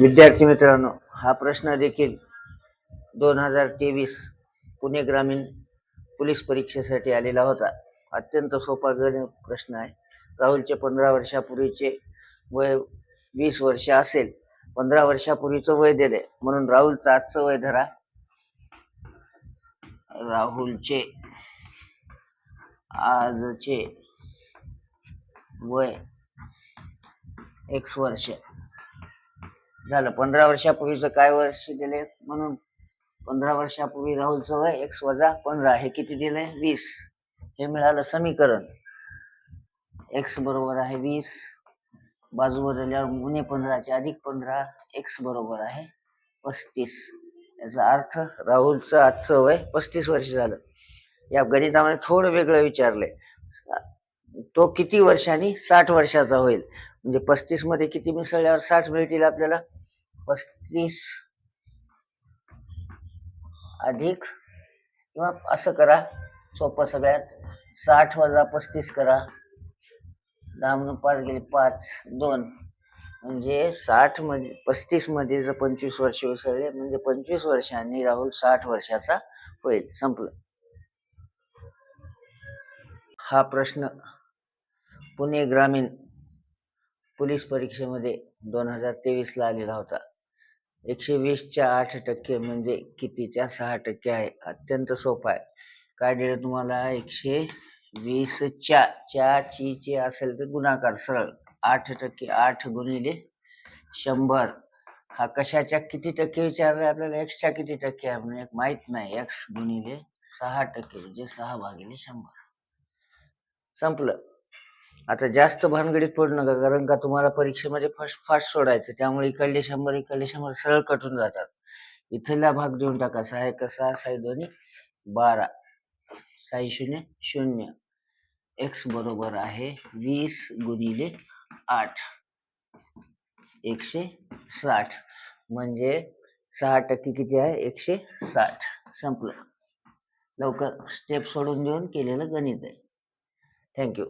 विद्यार्थी मित्रांनो हा प्रश्न देखील दोन हजार तेवीस पुणे ग्रामीण पोलीस परीक्षेसाठी आलेला होता. अत्यंत सोपा गण प्रश्न आहे. राहुलचे पंधरा वर्षापूर्वीचे वय वीस वर्ष असेल पंधरा वर्षापूर्वीचं वय दिले म्हणून राहुलचं आजचं वय धरा. राहुलचे आजचे वय एक्स वर्ष. झालं. पंधरा वर्षापूर्वीचं काय वर्ष दिले म्हणून? पंधरा वर्षापूर्वी राहुलचं वय एक्स वजा पंधरा. हे किती दिले वीस. हे मिळालं समीकरण. एक्स बरोबर आहे वीस. बाजूवर दिल्यावर उणे पंधराचे अधिक पंधरा. एक्स बरोबर आहे पस्तीस. याचा अर्थ राहुलचं आजचं वय पस्तीस वर्ष झालं. या गणितामध्ये थोडं वेगळं विचारले तो किती वर्षांनी साठ वर्षाचा होईल? म्हणजे पस्तीसमध्ये किती मिसळल्यावर साठ मिळतील आपल्याला? पस्तीस अधिक किंवा असं करा. सोपं सगळ्यात. साठ वजा पस्तीस करा. दहा म्हणून पाच गेले पाच. दोन. म्हणजे साठमध्ये पस्तीसमध्ये जर पंचवीस वर्ष विसरले म्हणजे पंचवीस वर्षांनी राहुल साठ वर्षाचा होईल. संपलं. हा प्रश्न पुणे ग्रामीण पोलीस परीक्षेमध्ये दोन हजार तेवीसला आलेला होता. एकशे वीसच्या आठ टक्के म्हणजे कितीच्या सहा टक्के आहे. अत्यंत सोपा आहे. काय दिलं तुम्हाला? एकशे वीसच्या च्या ची चे असेल तर गुणाकार सरळ. आठ टक्के आठ गुणिले शंभर. हा कशाच्या किती टक्के विचारलाय आपल्याला? एक्सच्या किती टक्के आहे म्हणून एक माहीत नाही. एक्स गुणिले सहा टक्के म्हणजे सहा भागिले शंभर. संपलं. आता जास्त भानगडीत पडू नका कारण का तुम्हाला परीक्षेमध्ये फर्स्ट फास्ट सोडायचं त्यामुळे इकडले शंभर इकडले शंभर सरळ कटून जातात. इथला भाग देऊन टाका सहा एक सहा साई दोन्ही बारा साई शून्य शून्य. एक्स बरोबर आहे वीस गुणिले आठ. एकशे साठ. म्हणजे सहा टक्के किती आहे? एकशे साठ. संपलं. लवकर स्टेप सोडून देऊन केलेलं गणित आहे. थँक्यू